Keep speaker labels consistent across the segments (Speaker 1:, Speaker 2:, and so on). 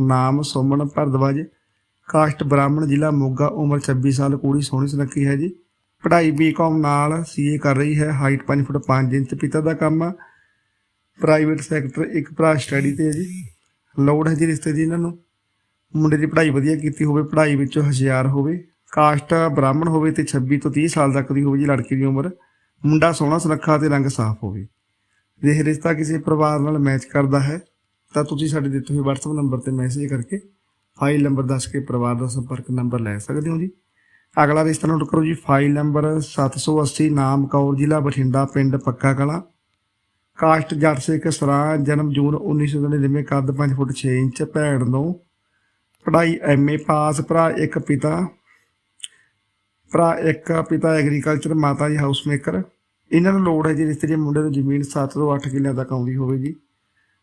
Speaker 1: ਨਾਮ ਸੋਮਨ ਭਰਦਵਾਜ, ਕਾਸਟ ਬ੍ਰਾਹਮਣ ਜ਼ਿਲ੍ਹਾ ਮੋਗਾ, ਉਮਰ 26 ਸਾਲ, ਕੁੜੀ ਸੋਹਣੀ ਸੁਨੱਖੀ ਹੈ ਜੀ। ਪੜ੍ਹਾਈ ਬੀਕਾਮ ਨਾਲ ਸੀਏ ਕਰ ਰਹੀ ਹੈ ਹਾਈਟ 5 ਫੁੱਟ 5 ਇੰਚ, ਪਿਤਾ ਦਾ ਕੰਮ ਆ। ਪ੍ਰਾਈਵੇਟ ਸੈਕਟਰ ਇੱਕ ਭਰਾ ਸਟੱਡੀ ਤੇ ਹੈ ਜੀ। ਲੋੜ ਹੈ ਜੀ ਰਿਸ਼ਤੇ ਦੀ ਇਹਨਾਂ ਨੂੰ। ਮੁੰਡੇ ਦੀ ਪੜ੍ਹਾਈ ਵਧੀਆ ਕੀਤੀ ਹੋਵੇ, ਪੜ੍ਹਾਈ ਵਿੱਚੋਂ ਹੁਸ਼ਿਆਰ ਹੋਵੇ। ਕਾਸਟ ਬ੍ਰਾਹਮਣ ਹੋਵੇ ਤੇ 26 ਤੋਂ 30 ਸਾਲ ਤੱਕ ਦੀ ਹੋਵੇ ਜੀ ਲੜਕੀ ਦੀ ਉਮਰ। ਮੁੰਡਾ ਸੋਹਣਾ ਸੁਨੱਖਾ ਤੇ ਰੰਗ ਸਾਫ਼ ਹੋਵੇ। ਇਹ ਰਿਸ਼ਤਾ ਕਿਸੇ ਪਰਿਵਾਰ ਨਾਲ ਮੈਚ ਕਰਦਾ ਹੈ। ਤਾਂ ਤੁਸੀਂ ਸਾਡੇ ਦਿੱਤੇ ਹੋਏ WhatsApp ਨੰਬਰ ਤੇ ਮੈਸੇਜ ਕਰਕੇ ਫਾਈਲ ਨੰਬਰ ਦੱਸ ਕੇ ਪਰਿਵਾਰ ਦਾ ਸੰਪਰਕ ਨੰਬਰ ਲੈ ਸਕਦੇ ਹੋ ਜੀ। ਅਗਲਾ ਰਿਸ਼ਤਾ ਨੋਟ ਕਰੋ ਜੀ ਫਾਈਲ ਨੰਬਰ 780 ਨਾਮ ਕੌਰ, ਜ਼ਿਲ੍ਹਾ ਬਠਿੰਡਾ, ਪਿੰਡ ਪੱਕਾ ਕਲਾਂ। ਕਾਸਟ ਜੱਟ ਸਿੱਖ ਸਰਾ, ਜਨਮ ਜੂਨ 1999 ਕੱਦ 5 ਫੁੱਟ 6 ਇੰਚ, ਭੈਣ ਨੂੰ। ਪੜ੍ਹਾਈ ਐਮਏ ਪਾਸ, ਭਰਾ ਇੱਕ ਪਿਤਾ। ਭਰਾ ਇੱਕ ਪਿਤਾ ਐਗਰੀਕਲਚਰ ਮਾਤਾ ਜੀ ਹਾਊਸ ਮੇਕਰ ਇਹਨਾਂ ਨੂੰ ਲੋੜ ਹੈ ਜੀ, ਰਿਸ਼ਤੇ ਦੇ ਮੁੰਡੇ ਨੂੰ ਜ਼ਮੀਨ 7 ਤੋਂ 8 ਕਿੱਲਿਆਂ ਤੱਕ ਆਉਂਦੀ ਹੋਵੇ ਜੀ।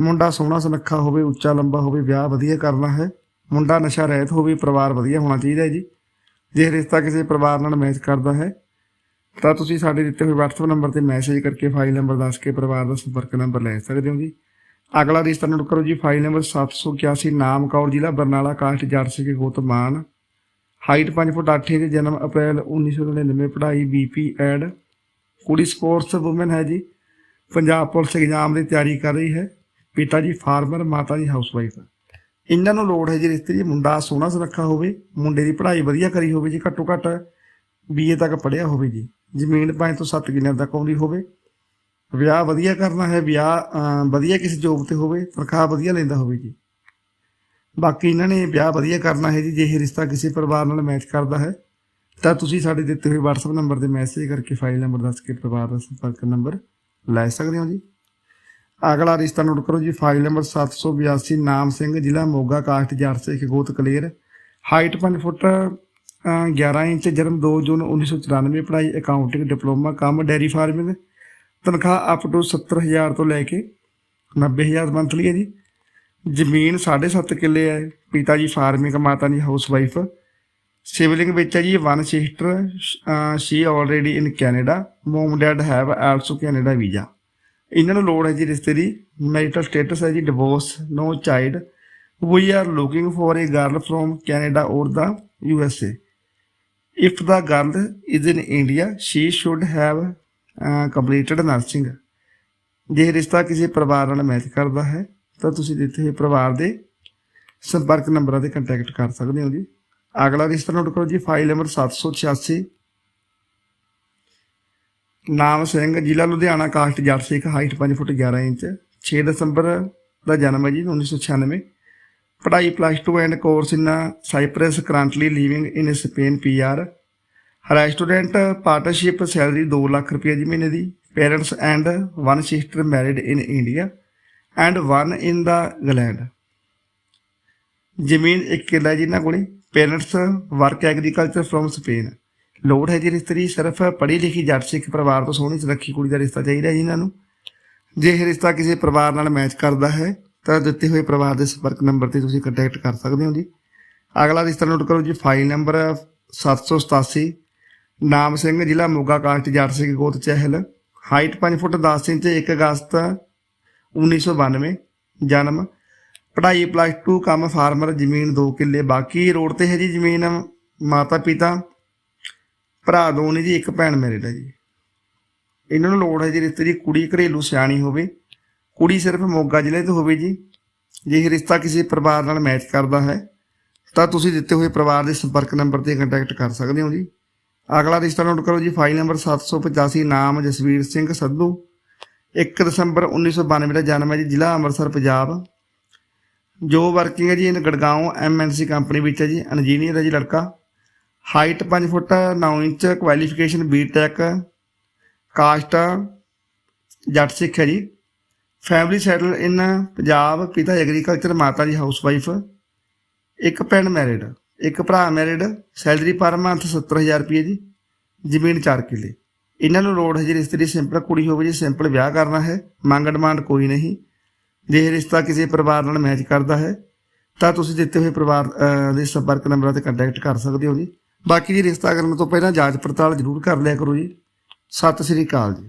Speaker 1: ਮੁੰਡਾ ਸੋਹਣਾ ਸੁਨੱਖਾ ਹੋਵੇ, ਉੱਚਾ ਲੰਬਾ ਹੋਵੇ, ਵਿਆਹ ਵਧੀਆ ਕਰਨਾ ਹੈ, ਮੁੰਡਾ ਨਸ਼ਾ ਰਹਿਤ ਹੋਵੇ, ਪਰਿਵਾਰ ਵਧੀਆ ਹੋਣਾ ਚਾਹੀਦਾ ਹੈ ਜੀ। ਜੇ ਰਿਸ਼ਤਾ ਕਿਸੇ ਪਰਿਵਾਰ ਨਾਲ ਮੈਚ ਕਰਦਾ ਹੈ, ਤਾਂ ਤੁਸੀਂ ਸਾਡੇ ਦਿੱਤੇ ਹੋਏ WhatsApp ਨੰਬਰ ਤੇ ਮੈਸੇਜ ਕਰਕੇ ਫਾਈਲ ਨੰਬਰ ਦੱਸ ਕੇ ਪਰਿਵਾਰ ਦਾ ਸੰਪਰਕ ਨੰਬਰ ਲੈ ਸਕਦੇ ਹੋ ਜੀ। ਅਗਲਾ ਰਿਸ਼ਤਾ ਨੋਟ ਕਰੋ ਜੀ ਫਾਈਲ ਨੰਬਰ 781 ਨਾਮ ਕੌਰ ਜ਼ਿਲ੍ਹਾ ਬਰਨਾਲਾ, ਕਾਸਟ ਜਰਸੀ ਕੇ ਗੋਤਮਾਨ ਹਾਈਟ 5 ਫੁੱਟ 8 ਇੰਚ, ਜਨਮ ਅਪ੍ਰੈਲ 1999 ਪੜ੍ਹਾਈ ਬੀਪੀ ਐਡ ਕੁੜੀ ਸਪੋਰਟਸ ਔਮਨ ਹੈ ਜੀ। ਪੰਜਾਬ ਪੁਲਿਸ ਐਗਜ਼ਾਮ ਦੀ ਤਿਆਰੀ ਕਰ ਰਹੀ ਹੈ। ਪਿਤਾ ਜੀ ਫਾਰਮਰ, ਮਾਤਾ ਜੀ ਹਾਊਸਵਾਈਫ ਇਹਨਾਂ ਨੂੰ ਲੋੜ ਹੈ ਜੀ ਰਿਸ਼ਤੇ ਦੀ, ਮੁੰਡਾ ਸੋਹਣਾ ਸੁਨੱਖਾ ਹੋਵੇ, ਮੁੰਡੇ ਦੀ ਪੜ੍ਹਾਈ ਵਧੀਆ ਕਰੀ ਹੋਵੇ ਜੀ, ਘੱਟੋ ਘੱਟ ਬੀਏ ਤੱਕ ਪੜ੍ਹਿਆ ਹੋਵੇ ਜੀ। ਜ਼ਮੀਨ ਪੰਜ ਤੋਂ 7 ਕਿੱਲਿਆਂ ਤੱਕ ਆਉਂਦੀ ਹੋਵੇ। ਵਿਆਹ ਵਧੀਆ ਕਰਨਾ ਹੈ, ਵਿਆਹ ਵਧੀਆ ਕਿਸੇ ਜੋਬ ਤੇ ਹੋਵੇ, ਤਨਖਾਹ ਵਧੀਆ ਲੈਂਦਾ ਹੋਵੇ ਜੀ। ਬਾਕੀ ਇਹਨਾਂ ਨੇ ਵਿਆਹ ਵਧੀਆ ਕਰਨਾ ਹੈ ਜੀ, ਜੇ ਇਹ ਰਿਸ਼ਤਾ ਕਿਸੇ ਪਰਿਵਾਰ ਨਾਲ ਮੈਚ ਕਰਦਾ ਹੈ, ਤਾਂ ਤੁਸੀਂ ਸਾਡੇ ਦਿੱਤੇ ਹੋਏ WhatsApp ਨੰਬਰ ਤੇ ਮੈਸੇਜ ਕਰਕੇ ਫਾਈਲ ਨੰਬਰ ਦੱਸ ਕੇ ਪਰਿਵਾਰ ਦਾ ਸੰਪਰਕ ਨੰਬਰ ਲੈ ਸਕਦੇ ਹੋ ਜੀ। ਅਗਲਾ ਰਿਸ਼ਤਾ ਨੋਟ ਕਰੋ ਜੀ ਫਾਈਲ ਨੰਬਰ 782 ਨਾਮ ਸਿੰਘ ਜ਼ਿਲ੍ਹਾ ਮੋਗਾ ਕਾਸਟ ਜਰਸੇ ਖਗੋਤ ਕਲੇਰ। ਹਾਈਟ 5 ਫੁੱਟ ਅ, 11 ਇੰਚ ਜਨਮ 2 ਜੂਨ 1994 ਪੜ੍ਹਾਈ ਅਕਾਊਂਟਿੰਗ ਡਿਪਲੋਮਾ ਕੰਮ ਡੈਰੀ ਫਾਰਮਿੰਗ ਤਨਖਾਹ ਅਪ ਟੂ 70000 ਤੋਂ ਲੈ ਕੇ 90000 ਮੰਥਲੀ ਹੈ ਜੀ। ਜ਼ਮੀਨ 7.5 ਕਿੱਲੇ ਹੈ ਪਿਤਾ ਜੀ ਫਾਰਮਿੰਗ ਮਾਤਾ ਜੀ ਹਾਊਸ ਵਾਈਫ ਸਿਬਲਿੰਗ ਵਿੱਚ ਹੈ ਜੀ one sister she already in Canada mum dad have also Canada visa ਇਹਨਾਂ ਨੂੰ ਲੋੜ ਹੈ ਜੀ ਰਿਸ਼ਤੇ ਦੀ ਮੈਰਿਟਲ ਸਟੇਟਸ ਹੈ ਜੀ divorce no child we are looking for a girl from Canada or the U S A if the girl is in India she should have completed nursing ਜੇ ਰਿਸ਼ਤਾ ਕਿਸੇ ਪਰਿਵਾਰ ਨਾਲ ਮੈਚ ਕਰਦਾ ਹੈ, ਤਾਂ ਤੁਸੀਂ ਦਿੱਤੇ ਹੋਏ ਪਰਿਵਾਰ ਦੇ ਸੰਪਰਕ ਨੰਬਰਾਂ ਤੇ ਕੰਟੈਕਟ ਕਰ ਸਕਦੇ ਹੋ ਜੀ। ਅਗਲਾ ਰਿਸ਼ਤਾ ਨੋਟ ਕਰੋ ਜੀ ਫਾਈਲ ਨੰਬਰ 786 ਨਾਮ ਸਿੰਘ, ਜ਼ਿਲ੍ਹਾ ਲੁਧਿਆਣਾ ਕਾਸਟ ਜੱਟ ਸਿੱਖ ਹਾਈਟ 5 ਫੁੱਟ 11 ਇੰਚ 6 ਦਸੰਬਰ ਦਾ ਜਨਮ ਹੈ ਜੀ 1996 ਪੜ੍ਹਾਈ plus 2 and course in Cyprus currently living in Spain PR her student partnership salary 2 lakh ਰੁਪਏ ਜੀ ਮਹੀਨੇ ਦੀ। Parents and one sister married in India and one in the England ਜ਼ਮੀਨ ਇੱਕ ਕਿੱਲਾ ਜੀ ਇਹਨਾਂ ਕੋਲੇ। Parents work agriculture from Spain ਲੋੜ ਹੈ ਜੀ ਰਿਸ਼ਤੇ ਦੀ ਸਿਰਫ ਪੜ੍ਹੀ ਲਿਖੀ ਜੱਟ ਸਿੱਖ ਪਰਿਵਾਰ ਤੋਂ ਸੋਹਣੀ ਸੁਨੱਖੀ ਕੁੜੀ ਦਾ ਰਿਸ਼ਤਾ ਚਾਹੀਦਾ ਜੀ ਇਹਨਾਂ ਨੂੰ। ਜੇ ਇਹ ਰਿਸ਼ਤਾ ਕਿਸੇ ਪਰਿਵਾਰ ਨਾਲ ਮੈਚ ਕਰਦਾ ਹੈ, ਤਾਂ ਦਿੱਤੇ ਹੋਏ ਪਰਿਵਾਰ ਦੇ ਸੰਪਰਕ ਨੰਬਰ ਤੇ ਤੁਸੀਂ ਕੰਟੈਕਟ ਕਰ ਸਕਦੇ ਹੋ ਜੀ। ਅਗਲਾ ਰਿਸ਼ਤਾ ਨੋਟ ਕਰੋ ਜੀ ਫਾਈਲ ਨੰਬਰ 787 ਨਾਮ ਸਿੰਘ, ਜ਼ਿਲ੍ਹਾ ਮੋਗਾ, ਕਾਸਟ, ਜੱਟ ਸਿੰਘ, ਗੋਤ, ਚਹਿਲ। ਹਾਈਟ 5 ਫੁੱਟ 10 ਇੰਚ 1 ਅਗਸਤ 1992 ਜਨਮ। ਪੜ੍ਹਾਈ ਪਲੱਸ 2 ਕੰਮ ਫਾਰਮਰ ਜ਼ਮੀਨ 2 ਕਿੱਲੇ, ਬਾਕੀ ਰੋਡ ਤੇ ਹੈ ਜੀ ਜ਼ਮੀਨ ਮਾਤਾ ਪਿਤਾ ਭਰਾ ਦੋ ਨੇ ਜੀ, ਇੱਕ ਭੈਣ ਮੈਰਿਡ ਹੈ ਜੀ। ਇਹਨਾਂ ਨੂੰ ਲੋੜ ਹੈ ਜੀ, ਰਿਸ਼ਤੇ ਦੀ ਕੁੜੀ ਘਰੇਲੂ ਸਿਆਣੀ ਹੋਵੇ। ਕੁੜੀ ਸਿਰਫ ਮੋਗਾ ਜ਼ਿਲ੍ਹੇ ਤੋਂ ਹੋਵੇ ਜੀ। ਜੇ ਇਹ ਰਿਸ਼ਤਾ ਕਿਸੇ ਪਰਿਵਾਰ ਨਾਲ ਮੈਚ ਕਰਦਾ ਹੈ, ਤਾਂ ਤੁਸੀਂ ਦਿੱਤੇ ਹੋਏ ਪਰਿਵਾਰ ਦੇ ਸੰਪਰਕ ਨੰਬਰ ਤੇ ਕੰਟੈਕਟ ਕਰ ਸਕਦੇ ਹੋ ਜੀ। ਅਗਲਾ ਰਿਸ਼ਤਾ ਨੋਟ ਕਰੋ ਜੀ ਫਾਈਲ ਨੰਬਰ 785 ਨਾਮ ਜਸਵੀਰ ਸਿੰਘ ਸੱਧੂ। 1 ਦਸੰਬਰ 1992 ਦਾ ਜਨਮ ਹੈ ਜੀ, ਜ਼ਿਲ੍ਹਾ ਅੰਮ੍ਰਿਤਸਰ, ਪੰਜਾਬ। ਜੋ ਵਰਕਿੰਗ ਹੈ ਜੀ ਇਨ ਗੜਗਾਉਂ ਐਮਐਨਸੀ ਕੰਪਨੀ ਵਿੱਚ ਹੈ ਜੀ ਇੰਜੀਨੀਅਰ ਹੈ ਜੀ, ਲੜਕਾ। Height 5 foot 9 inch qualification BTech caste Jatt Sikh ਹੈ ਜੀ। ਫੈਮਿਲੀ ਸੈਟਲ ਇਨ ਪੰਜਾਬ, ਪਿਤਾ ਐਗਰੀਕਲਚਰ ਮਾਤਾ ਜੀ ਹਾਊਸਵਾਈਫ ਇੱਕ ਭੈਣ ਮੈਰਿਡ ਇੱਕ ਭਰਾ ਮੈਰਿਡ ਸੈਲਰੀ ਪਰ ਮੰਥ 70000 ਰੁਪਏ ਜੀ, ਜ਼ਮੀਨ 4 ਕਿੱਲੇ। ਇਹਨਾਂ ਨੂੰ ਲੋੜ ਹੈ ਜੀ ਰਿਸ਼ਤੇ ਦੀ ਸਿੰਪਲ ਕੁੜੀ ਹੋਵੇ ਜੀ ਸਿੰਪਲ ਵਿਆਹ ਕਰਨਾ ਹੈ, ਮੰਗ ਡਿਮਾਂਡ ਕੋਈ ਨਹੀਂ। ਜੇ ਰਿਸ਼ਤਾ ਕਿਸੇ ਪਰਿਵਾਰ ਨਾਲ ਮੈਚ ਕਰਦਾ ਹੈ, ਤਾਂ ਤੁਸੀਂ ਦਿੱਤੇ ਹੋਏ ਪਰਿਵਾਰ ਦੇ ਸੰਪਰਕ ਨੰਬਰਾਂ ਤੇ ਕੰਟੈਕਟ ਕਰ ਸਕਦੇ ਹੋ ਜੀ। ਬਾਕੀ ਜੀ ਰਿਸ਼ਤਾ ਕਰਨ ਤੋਂ ਪਹਿਲਾਂ ਜਾਂਚ ਪੜਤਾਲ ਜ਼ਰੂਰ ਕਰ ਲਿਆ ਕਰੋ ਜੀ। ਸਤਿ ਸ੍ਰੀ ਅਕਾਲ ਜੀ।